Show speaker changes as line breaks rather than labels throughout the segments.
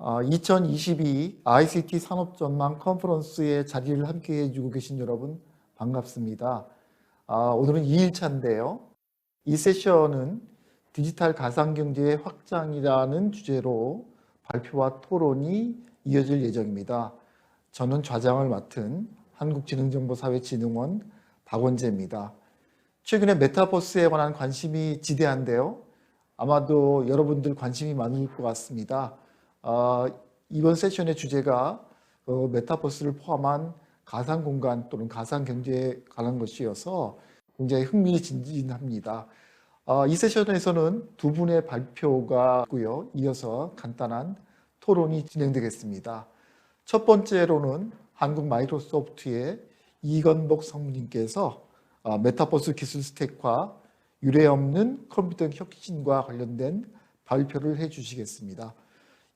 2022 ICT 산업 전망 컨퍼런스에 자리를 함께 해주고 계신 여러분 반갑습니다. 아, 오늘은 2일차인데요. 이 세션은 디지털 가상경제의 확장이라는 주제로 발표와 토론이 이어질 예정입니다. 저는 좌장을 맡은 한국지능정보사회진흥원 박원재입니다. 최근에 메타버스에 관한 관심이 지대한데요. 아마도 여러분들 관심이 많을 것 같습니다. 아, 이번 세션의 주제가 어, 메타버스를 포함한 가상 공간 또는 가상 경제에 관한 것이어서 굉장히 흥미진진합니다. 아, 이 세션에서는 두 분의 발표가 있고요. 이어서 간단한 토론이 진행되겠습니다. 첫 번째로는 한국 마이크로소프트의 이건복 성무님께서 아, 메타버스 기술 스택과 유례없는 컴퓨터 혁신과 관련된 발표를 해주시겠습니다.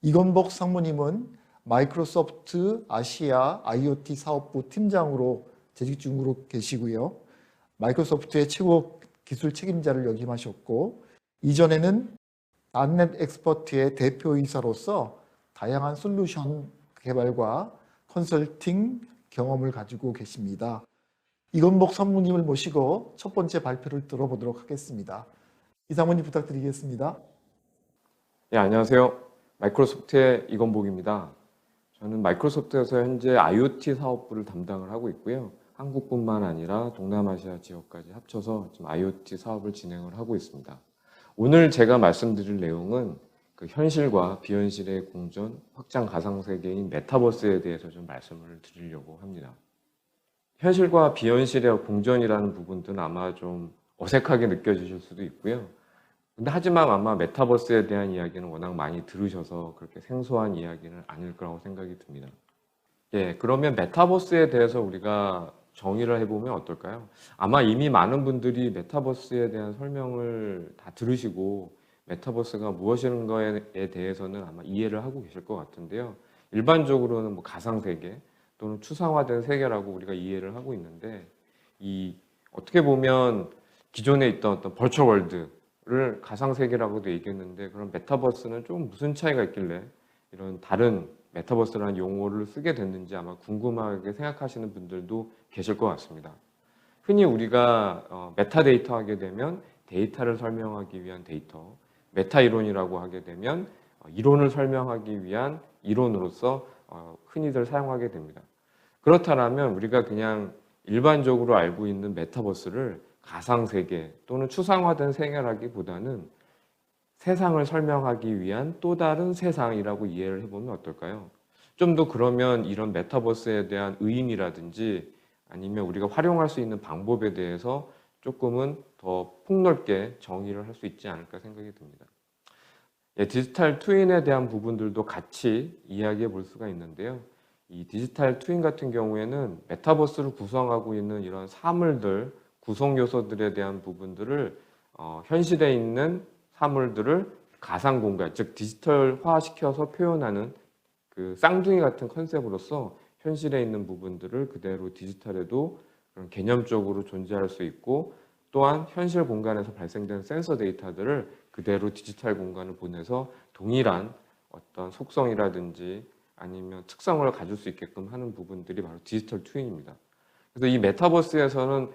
이건복 상무님은 마이크로소프트 아시아 IoT 사업부 팀장으로 재직 중으로 계시고요. 마이크로소프트의 최고 기술 책임자를 역임하셨고 이전에는 안넷 엑스퍼트의 대표이사로서 다양한 솔루션 개발과 컨설팅 경험을 가지고 계십니다. 이건복 상무님을 모시고 첫 번째 발표를 들어보도록 하겠습니다. 이상무님 부탁드리겠습니다.
네, 안녕하세요. 마이크로소프트의 이건복입니다. 저는 마이크로소프트에서 현재 IoT 사업부를 담당을 하고 있고요. 한국뿐만 아니라 동남아시아 지역까지 합쳐서 지금 IoT 사업을 진행을 하고 있습니다. 오늘 제가 말씀드릴 내용은 그 현실과 비현실의 공존, 확장 가상 세계인 메타버스에 대해서 좀 말씀을 드리려고 합니다. 현실과 비현실의 공존이라는 부분들은 아마 좀 어색하게 느껴지실 수도 있고요. 근데 하지만 아마 메타버스에 대한 이야기는 워낙 많이 들으셔서 그렇게 생소한 이야기는 아닐 거라고 생각이 듭니다. 예, 그러면 메타버스에 대해서 우리가 정의를 해보면 어떨까요? 아마 이미 많은 분들이 메타버스에 대한 설명을 다 들으시고 메타버스가 무엇인가에 대해서는 아마 이해를 하고 계실 것 같은데요. 일반적으로는 뭐 가상세계 또는 추상화된 세계라고 우리가 이해를 하고 있는데 이 어떻게 보면 기존에 있던 어떤 벌처 월드 를 가상 세계라고도 얘기했는데 그럼 메타버스는 좀 무슨 차이가 있길래 이런 다른 메타버스라는 용어를 쓰게 됐는지 아마 궁금하게 생각하시는 분들도 계실 것 같습니다. 흔히 우리가 어, 메타데이터 하게 되면 데이터를 설명하기 위한 데이터, 메타 이론이라고 하게 되면 어, 이론을 설명하기 위한 이론으로서 어, 흔히들 사용하게 됩니다. 그렇다면 우리가 그냥 일반적으로 알고 있는 메타버스를 가상 세계 또는 추상화된 세계라기보다는 세상을 설명하기 위한 또 다른 세상이라고 이해를 해보면 어떨까요? 좀 더 그러면 이런 메타버스에 대한 의미라든지 아니면 우리가 활용할 수 있는 방법에 대해서 조금은 더 폭넓게 정의를 할 수 있지 않을까 생각이 듭니다. 예, 디지털 트윈에 대한 부분들도 같이 이야기해 볼 수가 있는데요. 이 디지털 트윈 같은 경우에는 메타버스를 구성하고 있는 이런 사물들, 구성 요소들에 대한 부분들을 어, 현실에 있는 사물들을 가상 공간, 즉 디지털화 시켜서 표현하는 그 쌍둥이 같은 컨셉으로서 현실에 있는 부분들을 그대로 디지털에도 그런 개념적으로 존재할 수 있고 또한 현실 공간에서 발생된 센서 데이터들을 그대로 디지털 공간을 보내서 동일한 어떤 속성이라든지 아니면 특성을 가질 수 있게끔 하는 부분들이 바로 디지털 트윈입니다. 그래서 이 메타버스에서는 어,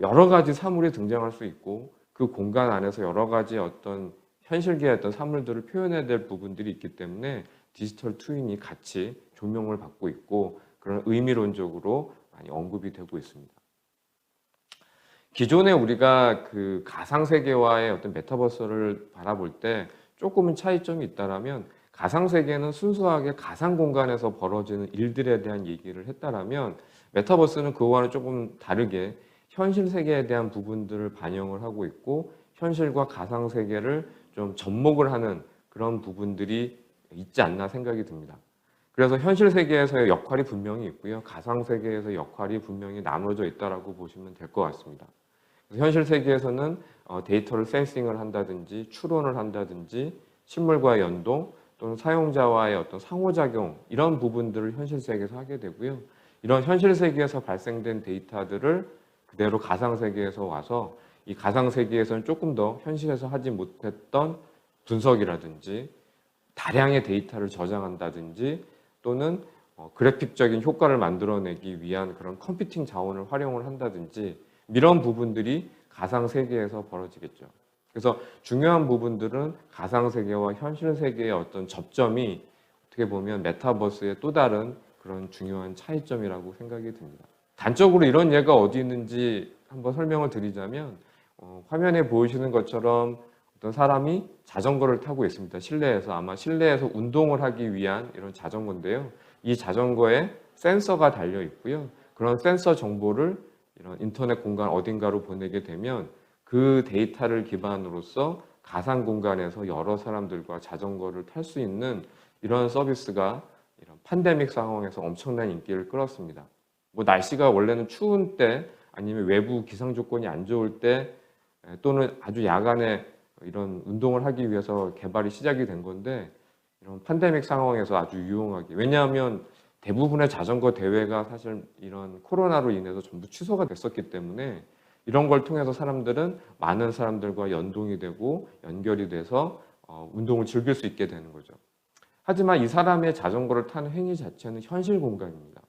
여러 가지 사물이 등장할 수 있고 그 공간 안에서 여러 가지 어떤 현실계의 어떤 사물들을 표현해야 될 부분들이 있기 때문에 디지털 트윈이 같이 조명을 받고 있고 그런 의미론적으로 많이 언급이 되고 있습니다. 기존에 우리가 그 가상 세계와의 어떤 메타버스를 바라볼 때 조금은 차이점이 있다라면 가상 세계는 순수하게 가상 공간에서 벌어지는 일들에 대한 얘기를 했다라면 메타버스는 그와는 조금 다르게 현실 세계에 대한 부분들을 반영을 하고 있고 현실과 가상 세계를 좀 접목을 하는 그런 부분들이 있지 않나 생각이 듭니다. 그래서 현실 세계에서의 역할이 분명히 있고요. 가상 세계에서 역할이 분명히 나눠져 있다라고 보시면 될 것 같습니다. 현실 세계에서는 어, 데이터를 센싱을 한다든지 추론을 한다든지 실물과의 연동 또는 사용자와의 어떤 상호작용 이런 부분들을 현실 세계에서 하게 되고요. 이런 현실 세계에서 발생된 데이터들을 그대로 가상 세계에서 와서 이 가상 세계에서는 조금 더 현실에서 하지 못했던 분석이라든지 다량의 데이터를 저장한다든지 또는 어, 그래픽적인 효과를 만들어내기 위한 그런 컴퓨팅 자원을 활용을 한다든지 이런 부분들이 가상 세계에서 벌어지겠죠. 그래서 중요한 부분들은 가상 세계와 현실 세계의 어떤 접점이 어떻게 보면 메타버스의 또 다른 그런 중요한 차이점이라고 생각이 듭니다. 단적으로 이런 예가 어디 있는지 한번 설명을 드리자면 어, 화면에 보이시는 것처럼 어떤 사람이 자전거를 타고 있습니다. 실내에서 아마 실내에서 운동을 하기 위한 이런 자전거인데요. 이 자전거에 센서가 달려 있고요. 그런 센서 정보를 이런 인터넷 공간 어딘가로 보내게 되면 그 데이터를 기반으로서 가상 공간에서 여러 사람들과 자전거를 탈 수 있는 이런 서비스가 이런 팬데믹 상황에서 엄청난 인기를 끌었습니다. 뭐 날씨가 원래는 추운 때 아니면 외부 기상 조건이 안 좋을 때 에, 또는 아주 야간에 이런 운동을 하기 위해서 개발이 시작이 된 건데 이런 팬데믹 상황에서 아주 유용하게 왜냐하면 대부분의 자전거 대회가 사실 이런 코로나로 인해서 전부 취소가 됐었기 때문에 이런 걸 통해서 사람들은 많은 사람들과 연동이 되고 연결이 돼서 어, 운동을 즐길 수 있게 되는 거죠. 하지만 이 사람의 자전거를 타는 행위 자체는 현실 공간입니다.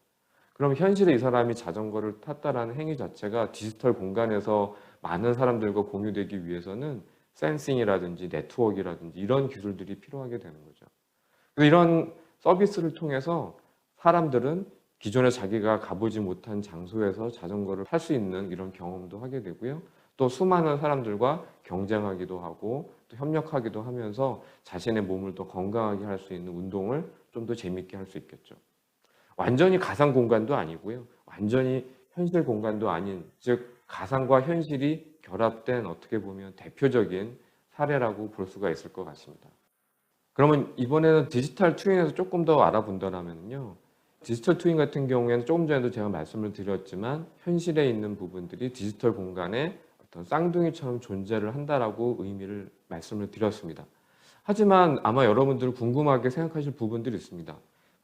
그럼 현실에 이 사람이 자전거를 탔다라는 행위 자체가 디지털 공간에서 많은 사람들과 공유되기 위해서는 센싱이라든지 네트워크라든지 이런 기술들이 필요하게 되는 거죠. 이런 서비스를 통해서 사람들은 기존에 자기가 가보지 못한 장소에서 자전거를 탈 수 있는 이런 경험도 하게 되고요. 또 수많은 사람들과 경쟁하기도 하고 또 협력하기도 하면서 자신의 몸을 더 건강하게 할 수 있는 운동을 좀 더 재밌게 할 수 있겠죠. 완전히 가상 공간도 아니고요. 완전히 현실 공간도 아닌 즉 가상과 현실이 결합된 어떻게 보면 대표적인 사례라고 볼 수가 있을 것 같습니다. 그러면 이번에는 디지털 트윈에서 조금 더 알아본다면요. 디지털 트윈 같은 경우에는 조금 전에도 제가 말씀을 드렸지만 현실에 있는 부분들이 디지털 공간에 어떤 쌍둥이처럼 존재를 한다라고 의미를 말씀을 드렸습니다. 하지만 아마 여러분들 궁금하게 생각하실 부분들이 있습니다.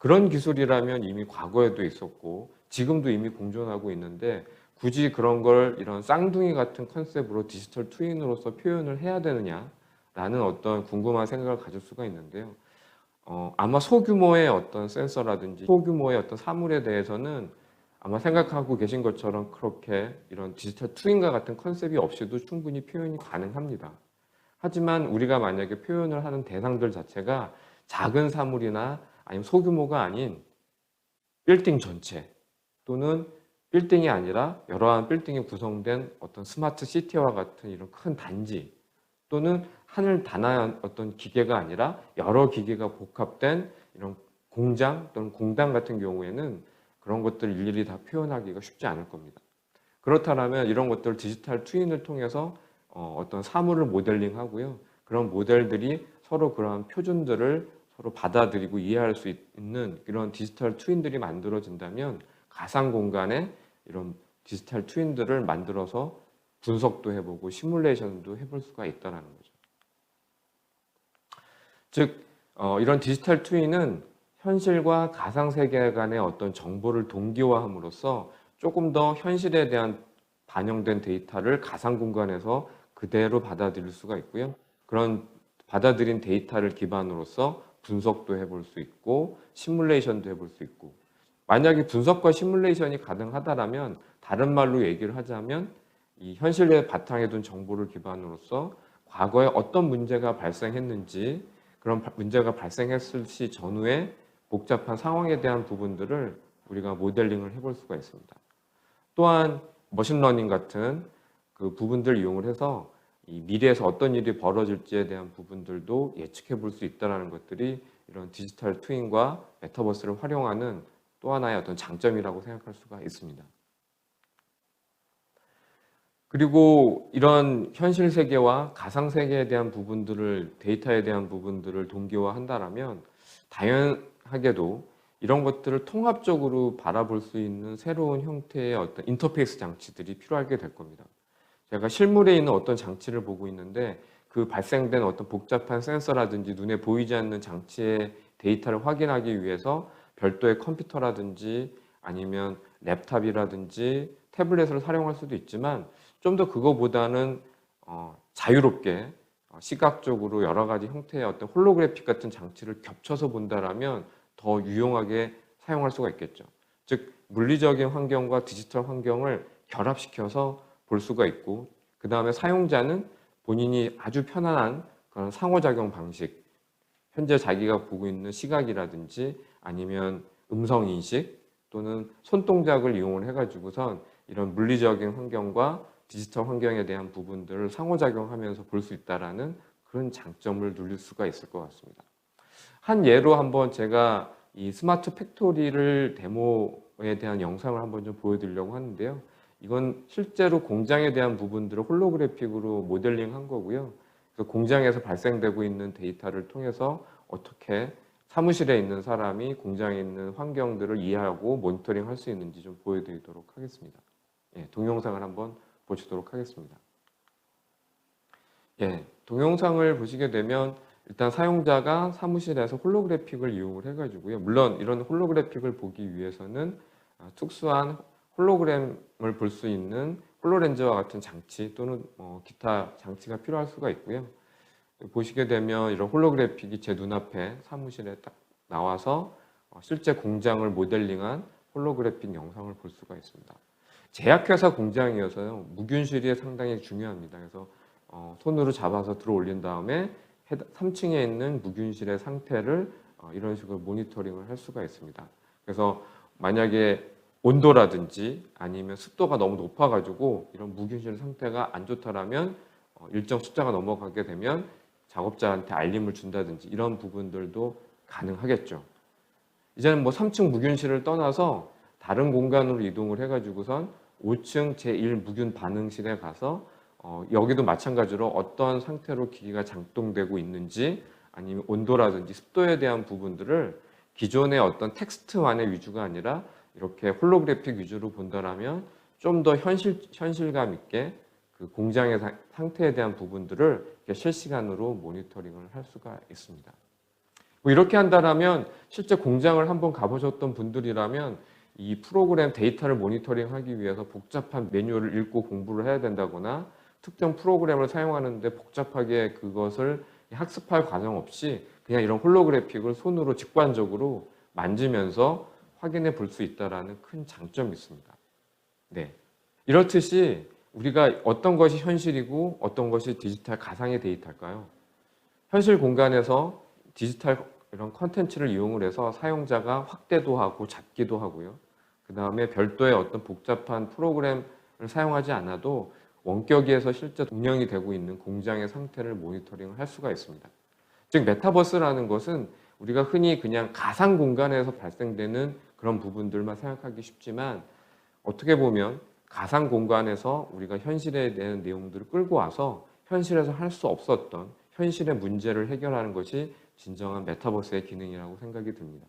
그런 기술이라면 이미 과거에도 있었고 지금도 이미 공존하고 있는데 굳이 그런 걸 이런 쌍둥이 같은 컨셉으로 디지털 트윈으로서 표현을 해야 되느냐라는 어떤 궁금한 생각을 가질 수가 있는데요. 어, 아마 소규모의 어떤 센서라든지 소규모의 어떤 사물에 대해서는 아마 생각하고 계신 것처럼 그렇게 이런 디지털 트윈과 같은 컨셉이 없이도 충분히 표현이 가능합니다. 하지만 우리가 만약에 표현을 하는 대상들 자체가 작은 사물이나 아니면 소규모가 아닌 빌딩 전체 또는 빌딩이 아니라 여러한 빌딩이 구성된 어떤 스마트 시티와 같은 이런 큰 단지 또는 하늘 단한 어떤 기계가 아니라 여러 기계가 복합된 이런 공장 또는 공단 같은 경우에는 그런 것들을 일일이 다 표현하기가 쉽지 않을 겁니다. 그렇다면 이런 것들 디지털 트윈을 통해서 어, 어떤 사물을 모델링 하고요. 그런 모델들이 서로 그러한 표준들을 서로 받아들이고 이해할 수 있는 이런 디지털 트윈들이 만들어진다면 가상 공간에 이런 디지털 트윈들을 만들어서 분석도 해보고 시뮬레이션도 해볼 수가 있다는 거죠. 즉 어, 이런 디지털 트윈은 현실과 가상 세계 간의 어떤 정보를 동기화함으로써 조금 더 현실에 대한 반영된 데이터를 가상 공간에서 그대로 받아들일 수가 있고요. 그런 받아들인 데이터를 기반으로서 분석도 해볼 수 있고 시뮬레이션도 해볼 수 있고 만약에 분석과 시뮬레이션이 가능하다라면 다른 말로 얘기를 하자면 이 현실에 바탕에 둔 정보를 기반으로서 과거에 어떤 문제가 발생했는지 그런 바- 문제가 발생했을 시 전후에 복잡한 상황에 대한 부분들을 우리가 모델링을 해볼 수가 있습니다. 또한 머신러닝 같은 그 부분들 이용을 해서 이 미래에서 어떤 일이 벌어질지에 대한 부분들도 예측해 볼 수 있다는 것들이 이런 디지털 트윈과 메타버스를 활용하는 또 하나의 어떤 장점이라고 생각할 수가 있습니다. 그리고 이런 현실 세계와 가상 세계에 대한 부분들을 데이터에 대한 부분들을 동기화한다라면 당연하게도 이런 것들을 통합적으로 바라볼 수 있는 새로운 형태의 어떤 인터페이스 장치들이 필요하게 될 겁니다. 제가 실물에 있는 어떤 장치를 보고 있는데 그 발생된 어떤 복잡한 센서라든지 눈에 보이지 않는 장치의 데이터를 확인하기 위해서 별도의 컴퓨터라든지 아니면 랩탑이라든지 태블릿을 사용할 수도 있지만 좀 더 그거보다는 어, 자유롭게 어, 시각적으로 여러 가지 형태의 어떤 홀로그래픽 같은 장치를 겹쳐서 본다라면 더 유용하게 사용할 수가 있겠죠. 즉 물리적인 환경과 디지털 환경을 결합시켜서 볼 수가 있고 그 다음에 사용자는 본인이 아주 편안한 그런 상호작용 방식 현재 자기가 보고 있는 시각이라든지 아니면 음성 인식 또는 손동작을 이용을 해가지고선 이런 물리적인 환경과 디지털 환경에 대한 부분들을 상호작용하면서 볼 수 있다라는 그런 장점을 누릴 수가 있을 것 같습니다. 한 예로 한번 제가 이 스마트 팩토리를 데모에 대한 영상을 한번 좀 보여드리려고 하는데요. 이건 실제로 공장에 대한 부분들을 홀로그래픽으로 모델링 한 거고요. 그래서 공장에서 발생되고 있는 데이터를 통해서 어떻게 사무실에 있는 사람이 공장에 있는 환경들을 이해하고 모니터링 할 수 있는지 좀 보여드리도록 하겠습니다. 예, 동영상을 한번 보시도록 하겠습니다. 예, 동영상을 보시게 되면 일단 사용자가 사무실에서 홀로그래픽을 이용을 해가지고요. 물론 이런 홀로그래픽을 보기 위해서는 아, 특수한 홀로그램을 볼 수 있는 홀로렌즈와 같은 장치 또는 뭐 기타 장치가 필요할 수가 있고요. 보시게 되면 이런 홀로그래픽이 제 눈앞에 사무실에 딱 나와서 어, 실제 공장을 모델링한 홀로그래픽 영상을 볼 수가 있습니다. 제약회사 공장이어서요 무균실이 상당히 중요합니다. 그래서 어, 손으로 잡아서 들어 올린 다음에 3층에 있는 무균실의 상태를 어, 이런 식으로 모니터링을 할 수가 있습니다. 그래서 만약에 온도라든지 아니면 습도가 너무 높아가지고 이런 무균실 상태가 안 좋다라면 어, 일정 숫자가 넘어가게 되면 작업자한테 알림을 준다든지 이런 부분들도 가능하겠죠. 이제는 뭐 3층 무균실을 떠나서 다른 공간으로 이동을 해가지고선 5층 제1 무균 반응실에 가서 어, 여기도 마찬가지로 어떤 상태로 기기가 작동되고 있는지 아니면 온도라든지 습도에 대한 부분들을 기존의 어떤 텍스트만의 위주가 아니라 이렇게 홀로그래픽 위주로 본다라면 좀 더 현실, 현실감 있게 그 공장의 사- 상태에 대한 부분들을 실시간으로 모니터링을 할 수가 있습니다. 뭐 이렇게 한다라면 실제 공장을 한번 가보셨던 분들이라면 이 프로그램 데이터를 모니터링하기 위해서 복잡한 매뉴얼을 읽고 공부를 해야 된다거나 특정 프로그램을 사용하는데 복잡하게 그것을 학습할 과정 없이 그냥 이런 홀로그래픽을 손으로 직관적으로 만지면서 확인해 볼 수 있다라는 큰 장점이 있습니다. 네. 이렇듯이 우리가 어떤 것이 현실이고 어떤 것이 디지털 가상의 데이터일까요? 현실 공간에서 디지털 이런 컨텐츠를 이용을 해서 사용자가 확대도 하고 잡기도 하고요. 그 다음에 별도의 어떤 복잡한 프로그램을 사용하지 않아도 원격에서 실제 동영이 되고 있는 공장의 상태를 모니터링을 할 수가 있습니다. 즉 메타버스라는 것은 우리가 흔히 그냥 가상 공간에서 발생되는 그런 부분들만 생각하기 쉽지만 어떻게 보면 가상 공간에서 우리가 현실에 대한 내용들을 끌고 와서 현실에서 할 수 없었던 현실의 문제를 해결하는 것이 진정한 메타버스의 기능이라고 생각이 듭니다.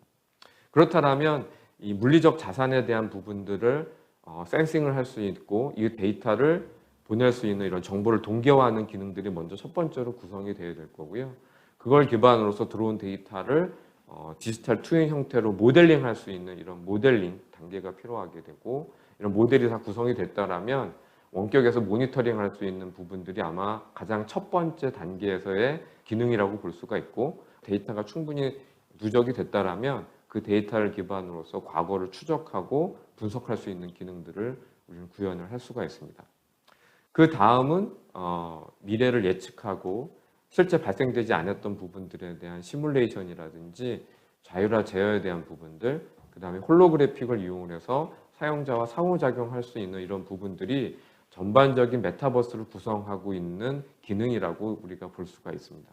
그렇다면 이 물리적 자산에 대한 부분들을 어, 센싱을 할 수 있고 이 데이터를 보낼 수 있는 이런 정보를 동기화하는 기능들이 먼저 첫 번째로 구성이 되어야 될 거고요. 그걸 기반으로서 들어온 데이터를 어, 디지털 투인 형태로 모델링 할 수 있는 이런 모델링 단계가 필요하게 되고 이런 모델이 다 구성이 됐다라면 원격에서 모니터링 할 수 있는 부분들이 아마 가장 첫 번째 단계에서의 기능이라고 볼 수가 있고 데이터가 충분히 누적이 됐다라면 그 데이터를 기반으로서 과거를 추적하고 분석할 수 있는 기능들을 우리는 구현을 할 수가 있습니다. 그 다음은 어, 미래를 예측하고 실제 발생되지 않았던 부분들에 대한 시뮬레이션이라든지 자율화 제어에 대한 부분들, 그 다음에 홀로그래픽을 이용을 해서 사용자와 상호작용할 수 있는 이런 부분들이 전반적인 메타버스를 구성하고 있는 기능이라고 우리가 볼 수가 있습니다.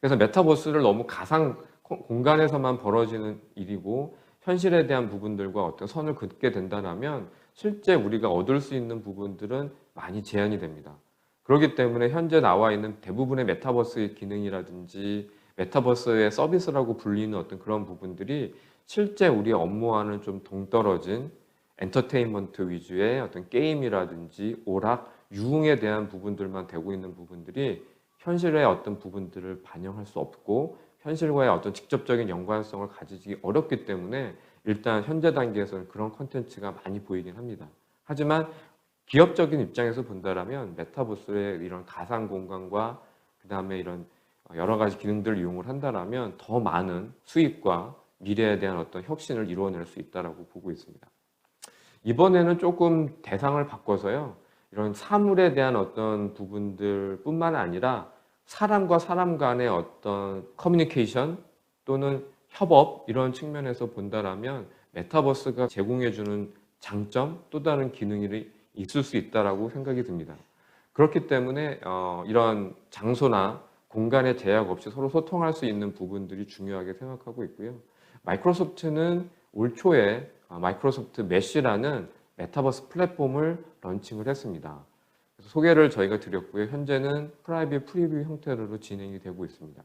그래서 메타버스를 너무 가상 코- 공간에서만 벌어지는 일이고 현실에 대한 부분들과 어떤 선을 긋게 된다면 실제 우리가 얻을 수 있는 부분들은 많이 제한이 됩니다. 그렇기 때문에 현재 나와 있는 대부분의 메타버스의 기능이라든지 메타버스의 서비스라고 불리는 어떤 그런 부분들이 실제 우리의 업무와는 좀 동떨어진 엔터테인먼트 위주의 어떤 게임이라든지 오락, 유흥에 대한 부분들만 되고 있는 부분들이 현실의 어떤 부분들을 반영할 수 없고 현실과의 어떤 직접적인 연관성을 가지기 어렵기 때문에 일단 현재 단계에서는 그런 컨텐츠가 많이 보이긴 합니다. 하지만 기업적인 입장에서 본다라면 메타버스의 이런 가상 공간과 그 다음에 이런 여러 가지 기능들을 이용을 한다라면 더 많은 수익과 미래에 대한 어떤 혁신을 이루어낼 수 있다라고 보고 있습니다. 이번에는 조금 대상을 바꿔서요. 이런 사물에 대한 어떤 부분들뿐만 아니라 사람과 사람 간의 어떤 커뮤니케이션 또는 협업 이런 측면에서 본다라면 메타버스가 제공해주는 장점 또 다른 기능이 있을 수 있다라고 생각이 듭니다. 그렇기 때문에 어, 이런 장소나 공간의 제약 없이 서로 소통할 수 있는 부분들이 중요하게 생각하고 있고요. 마이크로소프트는 올 초에 어, 마이크로소프트 메쉬라는 메타버스 플랫폼을 런칭을 했습니다. 소개를 저희가 드렸고요. 현재는 프라이빗 프리뷰 형태로 진행이 되고 있습니다.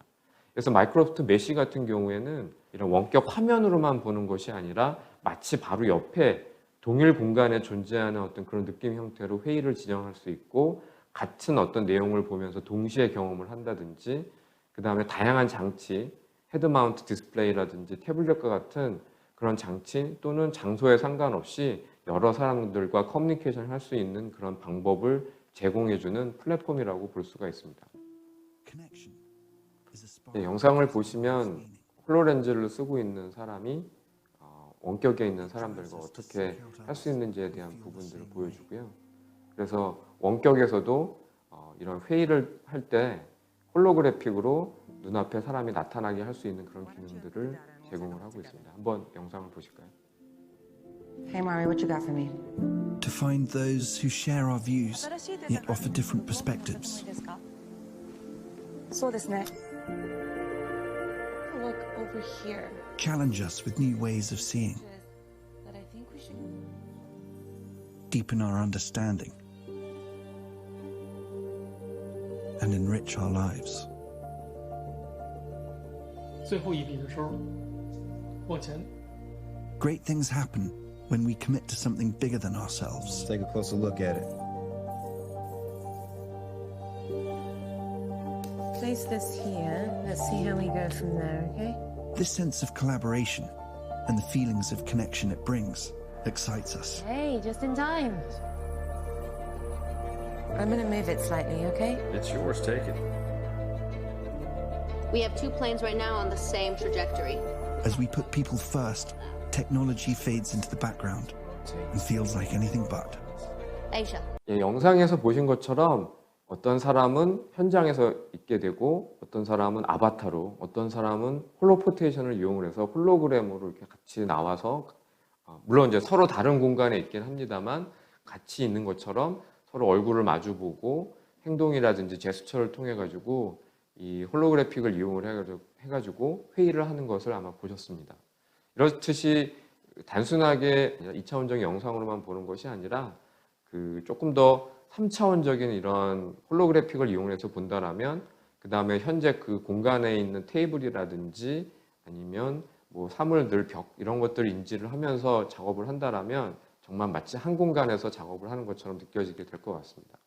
그래서 마이크로소프트 메쉬 같은 경우에는 이런 원격 화면으로만 보는 것이 아니라 마치 바로 옆에 동일 공간에 존재하는 어떤 그런 느낌 형태로 회의를 진행할 수 있고 같은 어떤 내용을 보면서 동시에 경험을 한다든지 그 다음에 다양한 장치 헤드 마운트 디스플레이라든지 태블릿과 같은 그런 장치 또는 장소에 상관없이 여러 사람들과 커뮤니케이션 할수 있는 그런 방법을 제공해주는 플랫폼이라고 볼 수가 있습니다. 네, 영상을 보시면 홀로렌즈를 쓰고 있는 사람이 어, 원격에 있는 사람들과 어떻게 할 수 있는지에 대한 부분들을 보여주고요. 그래서 원격에서도 어, 이런 회의를 할 때 홀로그래픽으로 눈앞에 사람이 나타나게 할 수 있는 그런 기능들을 제공을 하고 있습니다. 한번 영상을 보실까요?
Hey, Mari, what you got for me?
to find those who share our views yet offer different perspectives.
そうですね。
look over here.
Challenge us with new ways of seeing,
That I think we should.
deepen our understanding, and enrich our lives.
最后一笔的时候往前
Great things happen when we commit to something bigger than ourselves.
Let's take a closer look at it.
Place this here. Let's see how we go from there, okay?
This sense of collaboration and the feelings of connection it brings excites us.
Hey, just in time. I'm gonna move it slightly, okay?
It's yours, take it.
We have two planes right now on the same trajectory.
As we put people first, technology fades into the background and feels like anything but.
Asia.
예, 영상에서 보신 것처럼 어떤 사람은 현장에서 있게 되고 어떤 사람은 아바타로 어떤 사람은 홀로포테이션을 이용을 해서 홀로그램으로 이렇게 같이 나와서 어, 물론 이제 서로 다른 공간에 있긴 합니다만 같이 있는 것처럼 서로 얼굴을 마주보고 행동이라든지 제스처를 통해 가지고 이 홀로그래픽을 이용을 해가지고, 회의를 하는 것을 아마 보셨습니다. 이렇듯이 단순하게 2차원적인 영상으로만 보는 것이 아니라 그 조금 더 3차원적인 이런 홀로그래픽을 이용해서 본다라면 그 다음에 현재 그 공간에 있는 테이블이라든지 아니면 뭐 사물들 벽 이런 것들 인지를 하면서 작업을 한다라면 정말 마치 한 공간에서 작업을 하는 것처럼 느껴지게 될 것 같습니다.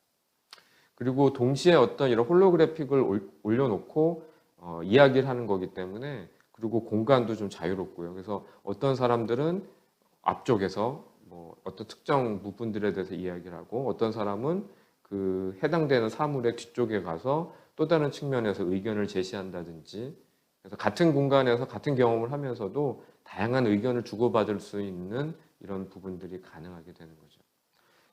그리고 동시에 어떤 이런 홀로그래픽을 올- 올려놓고 어, 이야기를 하는 거기 때문에 그리고 공간도 좀 자유롭고요. 그래서 어떤 사람들은 앞쪽에서 뭐 어떤 특정 부분들에 대해서 이야기를 하고 어떤 사람은 그 해당되는 사물의 뒤쪽에 가서 또 다른 측면에서 의견을 제시한다든지 그래서 같은 공간에서 같은 경험을 하면서도 다양한 의견을 주고받을 수 있는 이런 부분들이 가능하게 되는 거죠.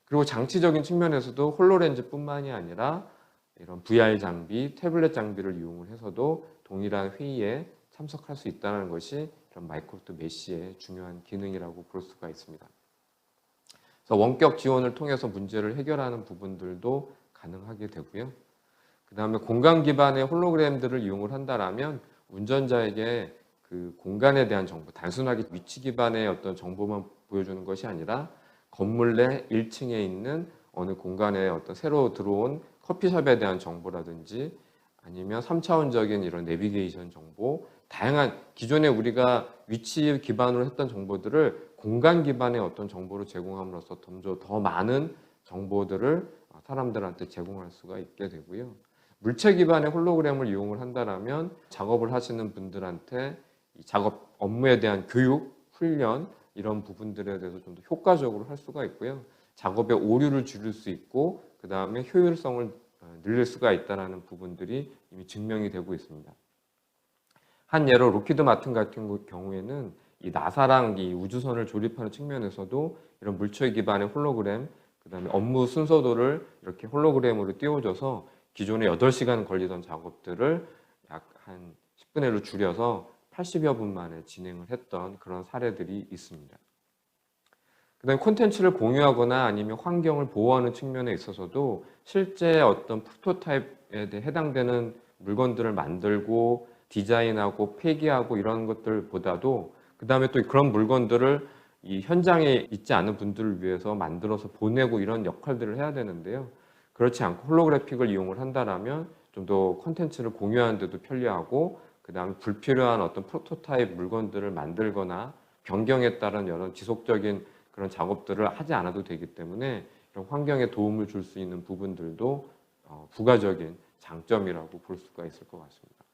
그리고 장치적인 측면에서도 홀로렌즈뿐만이 아니라 이런 VR 장비, 태블릿 장비를 이용을 해서도 동일한 회의에 참석할 수 있다는 것이 이런 마이크로소프트 메시의 중요한 기능이라고 볼 수가 있습니다. 그래서 원격 지원을 통해서 문제를 해결하는 부분들도 가능하게 되고요. 그 다음에 공간 기반의 홀로그램들을 이용을 한다라면 운전자에게 그 공간에 대한 정보, 단순하게 위치 기반의 어떤 정보만 보여주는 것이 아니라 건물 내 1층에 있는 어느 공간에 어떤 새로 들어온 커피숍에 대한 정보라든지 아니면 3차원적인 이런 내비게이션 정보, 다양한 기존에 우리가 위치 기반으로 했던 정보들을 공간 기반의 어떤 정보를 제공함으로써 더, 더 많은 정보들을 사람들한테 제공할 수가 있게 되고요. 물체 기반의 홀로그램을 이용을 한다라면 작업을 하시는 분들한테 이 작업 업무에 대한 교육, 훈련 이런 부분들에 대해서 좀 더 효과적으로 할 수가 있고요. 작업의 오류를 줄일 수 있고 그 다음에 효율성을 어, 늘릴 수가 있다는 부분들이 이미 증명이 되고 있습니다. 한 예로 로키드 마틴 같은 경우에는 이 나사랑 이 우주선을 조립하는 측면에서도 이런 물체 기반의 홀로그램, 그 다음에 업무 순서도를 이렇게 홀로그램으로 띄워줘서 기존에 8시간 걸리던 작업들을 약 한 10분의 1로 줄여서 80여 분 만에 진행을 했던 그런 사례들이 있습니다. 그 다음에 콘텐츠를 공유하거나 아니면 환경을 보호하는 측면에 있어서도 실제 어떤 프로토타입에 해당되는 물건들을 만들고 디자인하고 폐기하고 이런 것들보다도 그 다음에 또 그런 물건들을 이 현장에 있지 않은 분들을 위해서 만들어서 보내고 이런 역할들을 해야 되는데요. 그렇지 않고 홀로그래픽을 이용을 한다라면 좀더 콘텐츠를 공유하는 데도 편리하고 그 다음에 불필요한 어떤 프로토타입 물건들을 만들거나 변경에 따른 여러 지속적인 그런 작업들을 하지 않아도 되기 때문에 이런 환경에 도움을 줄 수 있는 부분들도 어, 부가적인 장점이라고 볼 수가 있을 것 같습니다.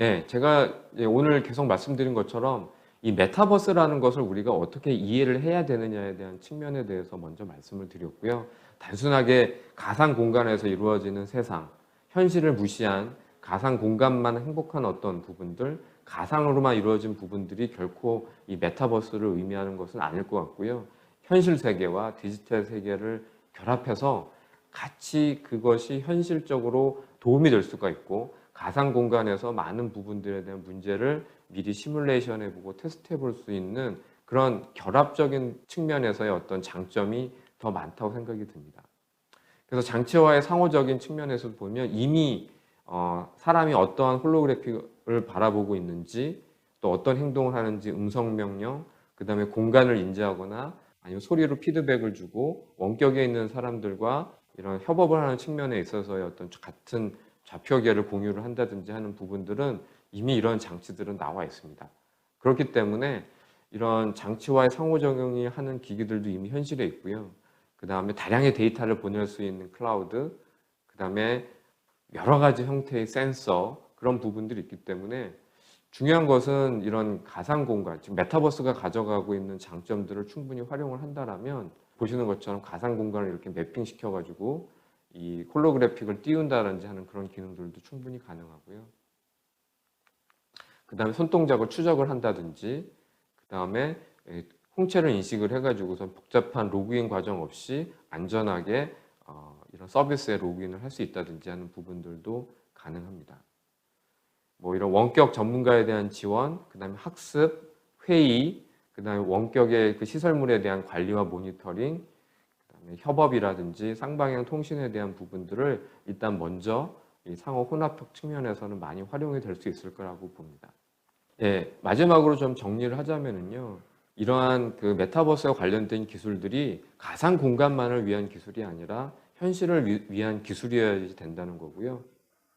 예, 제가 오늘 계속 말씀드린 것처럼 이 메타버스라는 것을 우리가 어떻게 이해를 해야 되느냐에 대한 측면에 대해서 먼저 말씀을 드렸고요. 단순하게 가상 공간에서 이루어지는 세상, 현실을 무시한 가상 공간만 행복한 어떤 부분들, 가상으로만 이루어진 부분들이 결코 이 메타버스를 의미하는 것은 아닐 것 같고요. 현실 세계와 디지털 세계를 결합해서 같이 그것이 현실적으로 도움이 될 수가 있고 가상 공간에서 많은 부분들에 대한 문제를 미리 시뮬레이션 해 보고 테스트 해 볼 수 있는 그런 결합적인 측면에서의 어떤 장점이 더 많다고 생각이 듭니다. 그래서 장치와의 상호적인 측면에서 보면 이미 어, 사람이 어떠한 홀로그래픽을 바라보고 있는지 또 어떤 행동을 하는지 음성 명령, 그 다음에 공간을 인지하거나 아니면 소리로 피드백을 주고 원격에 있는 사람들과 이런 협업을 하는 측면에 있어서의 어떤 같은 좌표계를 공유를 한다든지 하는 부분들은 이미 이런 장치들은 나와 있습니다. 그렇기 때문에 이런 장치와의 상호작용이 하는 기기들도 이미 현실에 있고요. 그 다음에 다량의 데이터를 보낼 수 있는 클라우드, 그 다음에 여러 가지 형태의 센서 그런 부분들이 있기 때문에 중요한 것은 이런 가상 공간, 지금 메타버스가 가져가고 있는 장점들을 충분히 활용을 한다라면 보시는 것처럼 가상 공간을 이렇게 매핑 시켜가지고 이 홀로그래픽을 띄운다든지 하는 그런 기능들도 충분히 가능하고요. 그 다음에 손동작을 추적을 한다든지, 그 다음에 홍채를 인식을 해가지고선 복잡한 로그인 과정 없이 안전하게 어, 이런 서비스에 로그인을 할 수 있다든지 하는 부분들도 가능합니다. 뭐 이런 원격 전문가에 대한 지원, 그 다음에 학습, 회의, 그 다음에 원격의 그 시설물에 대한 관리와 모니터링, 그 다음에 협업이라든지 쌍방향 통신에 대한 부분들을 일단 먼저 이 상호 혼합형 측면에서는 많이 활용이 될 수 있을 거라고 봅니다. 예, 마지막으로 좀 정리를 하자면은요. 이러한 그 메타버스와 관련된 기술들이 가상 공간만을 위한 기술이 아니라 현실을 위- 위한 기술이어야 된다는 거고요.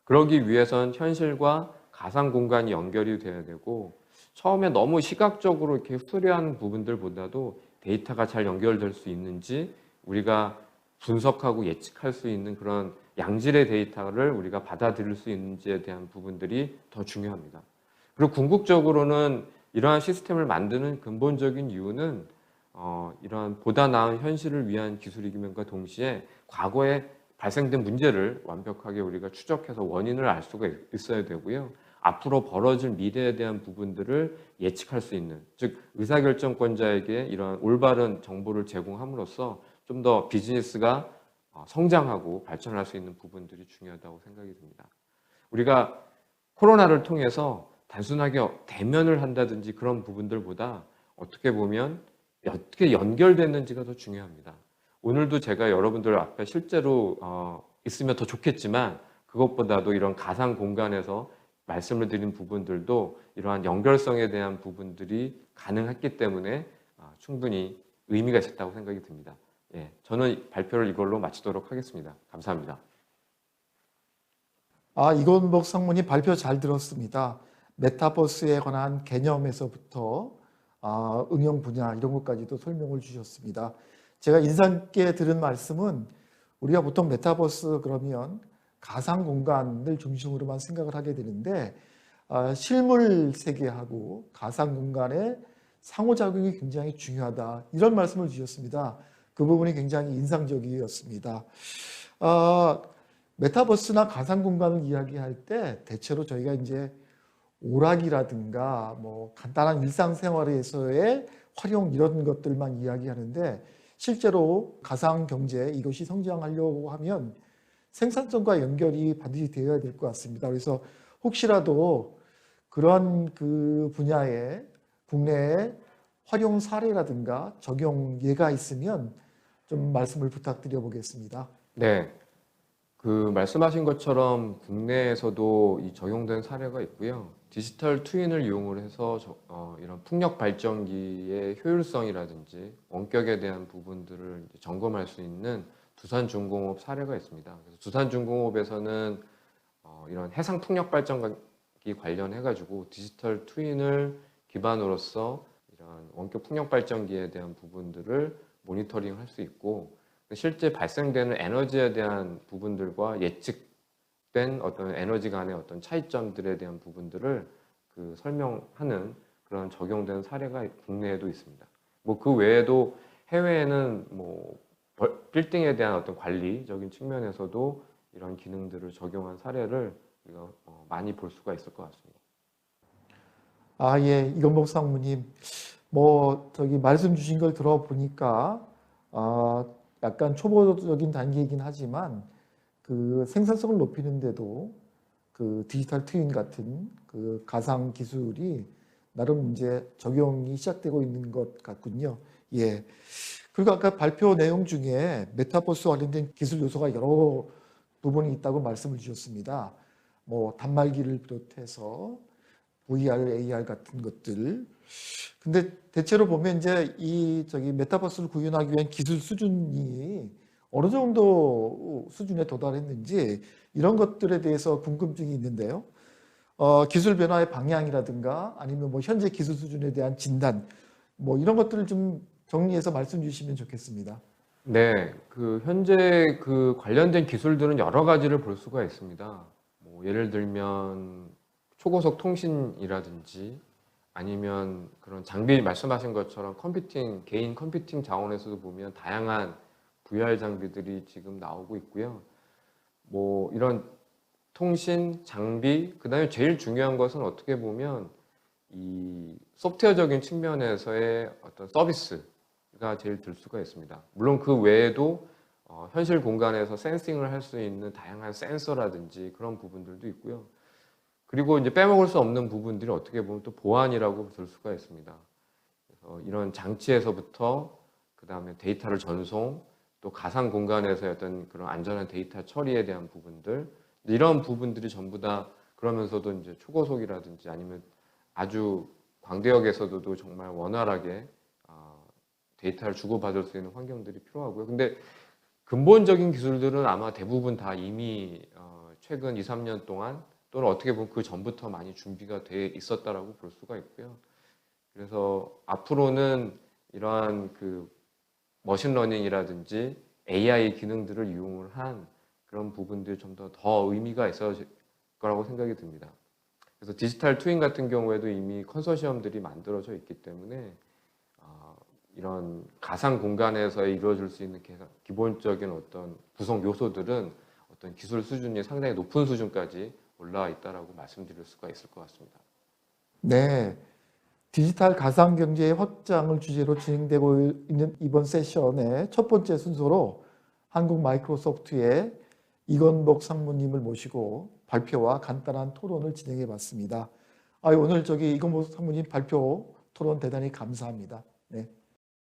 그러기 위해선 현실과 가상 공간이 연결이 돼야 되고 처음에 너무 시각적으로 이렇게 수려한 부분들보다도 데이터가 잘 연결될 수 있는지 우리가 분석하고 예측할 수 있는 그런 양질의 데이터를 우리가 받아들일 수 있는지에 대한 부분들이 더 중요합니다. 그리고 궁극적으로는 이러한 시스템을 만드는 근본적인 이유는 어, 이러한 보다 나은 현실을 위한 기술이기면과 동시에 과거에 발생된 문제를 완벽하게 우리가 추적해서 원인을 알 수가 있- 있어야 되고요. 앞으로 벌어질 미래에 대한 부분들을 예측할 수 있는, 즉 의사결정권자에게 이러한 올바른 정보를 제공함으로써 좀 더 비즈니스가 어, 성장하고 발전할 수 있는 부분들이 중요하다고 생각이 듭니다. 우리가 코로나를 통해서 단순하게 대면을 한다든지 그런 부분들보다 어떻게 보면 어떻게 연결됐는지가 더 중요합니다. 오늘도 제가 여러분들 앞에 실제로 어, 있으면 더 좋겠지만 그것보다도 이런 가상 공간에서 말씀을 드린 부분들도 이러한 연결성에 대한 부분들이 가능했기 때문에 아, 충분히 의미가 있었다고 생각이 듭니다. 예, 저는 발표를 이걸로 마치도록 하겠습니다. 감사합니다.
아, 이건복 상무님 발표 잘 들었습니다. 메타버스에 관한 개념에서부터 아, 응용 분야 이런 것까지도 설명을 주셨습니다. 제가 인상 깊게 들은 말씀은 우리가 보통 메타버스 그러면 가상 공간을 중심으로만 생각을 하게 되는데 아, 실물 세계하고 가상 공간의 상호작용이 굉장히 중요하다 이런 말씀을 주셨습니다. 그 부분이 굉장히 인상적이었습니다. 아, 메타버스나 가상 공간을 이야기할 때 대체로 저희가 이제 오락이라든가 뭐 간단한 일상생활에서의 활용 이런 것들만 이야기하는데 실제로 가상 경제 이것이 성장하려고 하면 생산성과 연결이 반드시 되어야 될 것 같습니다. 그래서 혹시라도 그런 그 분야에 국내에 활용 사례라든가 적용 예가 있으면 좀 말씀을 부탁드려 보겠습니다.
네. 그 말씀하신 것처럼 국내에서도 이 적용된 사례가 있고요. 디지털 트윈을 이용을 해서 저- 어, 이런 풍력 발전기의 효율성이라든지 원격에 대한 부분들을 점검할 수 있는 두산중공업 사례가 있습니다. 그래서 두산중공업에서는 어, 이런 해상 풍력 발전기 관련해 가지고 디지털 트윈을 기반으로서 이런 원격 풍력 발전기에 대한 부분들을 모니터링 할 수 있고 실제 발생되는 에너지에 대한 부분들과 예측된 어떤 에너지 간의 어떤 차이점들에 대한 부분들을 그 설명하는 그런 적용된 사례가 국내에도 있습니다. 뭐 그 외에도 해외에는 뭐 벌- 빌딩에 대한 어떤 관리적인 측면에서도 이런 기능들을 적용한 사례를 우리가 어, 많이 볼 수가 있을 것 같습니다.
아, 예, 이건복 상무님. 뭐, 저기 말씀 주신 걸 들어보니까, 아, 약간 초보적인 단계이긴 하지만, 그 생산성을 높이는데도 그 디지털 트윈 같은 그 가상 기술이 나름 이제 적용이 시작되고 있는 것 같군요. 예. 그리고 아까 발표 내용 중에 메타버스 관련된 기술 요소가 여러 부분이 있다고 말씀을 주셨습니다. 뭐, 단말기를 비롯해서 VR, AR 같은 것들. 근데 대체로 보면 이제 이 저기 메타버스를 구현하기 위한 기술 수준이 어느 정도 수준에 도달했는지 이런 것들에 대해서 궁금증이 있는데요. 어, 기술 변화의 방향이라든가 아니면 뭐 현재 기술 수준에 대한 진단 뭐 이런 것들을 좀 정리해서 말씀 주시면 좋겠습니다.
네, 그 현재 그 관련된 기술들은 여러 가지를 볼 수가 있습니다. 뭐 예를 들면 초고속 통신이라든지 아니면 그런 장비 말씀하신 것처럼 컴퓨팅 개인 컴퓨팅 자원에서도 보면 다양한 VR 장비들이 지금 나오고 있고요. 뭐 이런 통신 장비 그다음에 제일 중요한 것은 어떻게 보면 이 소프트웨어적인 측면에서의 어떤 서비스가 제일 들 수가 있습니다. 물론 그 외에도 어, 현실 공간에서 센싱을 할 수 있는 다양한 센서라든지 그런 부분들도 있고요. 그리고 이제 빼먹을 수 없는 부분들이 어떻게 보면 또 보안이라고 들 수가 있습니다. 이런 장치에서부터 그 다음에 데이터를 전송, 또 가상 공간에서의 어떤 그런 안전한 데이터 처리에 대한 부분들 이런 부분들이 전부 다 그러면서도 이제 초고속이라든지 아니면 아주 광대역에서도 정말 원활하게 어, 데이터를 주고받을 수 있는 환경들이 필요하고요. 근데 근본적인 기술들은 아마 대부분 다 이미 어, 최근 2, 3년 동안 또는 어떻게 보면 그 전부터 많이 준비가 돼 있었다라고 볼 수가 있고요. 그래서 앞으로는 이러한 그 머신러닝이라든지 AI 기능들을 이용을 한 그런 부분들이 좀 더 더 의미가 있을 거라고 생각이 듭니다. 그래서 디지털 트윈 같은 경우에도 이미 컨소시엄들이 만들어져 있기 때문에 어, 이런 가상 공간에서 이루어질 수 있는 개- 기본적인 어떤 구성 요소들은 어떤 기술 수준이 상당히 높은 수준까지 올라와 있다라고 말씀드릴 수가 있을 것 같습니다.
네. 디지털 가상 경제의 확장을 주제로 진행되고 있는 이번 세션의 첫 번째 순서로 한국 마이크로소프트의 이건복 상무님을 모시고 발표와 간단한 토론을 진행해 봤습니다. 아, 오늘 저기 이건복 상무님 발표 토론 대단히 감사합니다. 네.